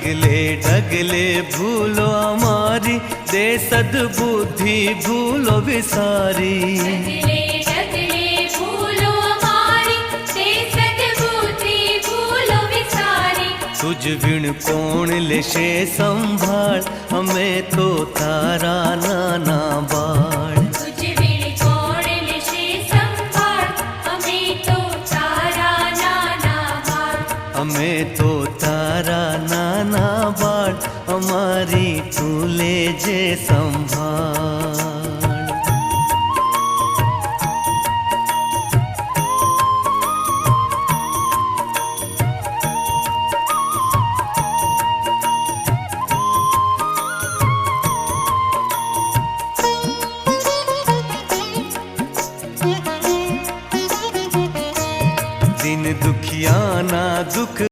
ढगले ढगले भूलो हमारी दे सद्बुद्धि भूलो विसारी। डगले डगले भूलो हमारी ते सद्बुद्धि भूलो विसारी। तुझ बिन कौन लेशे संभाल हमें तो तारा नाना तो तारा नाना बाड़ हमारी तू ले जे संभाल। दिन दुखियाना दुख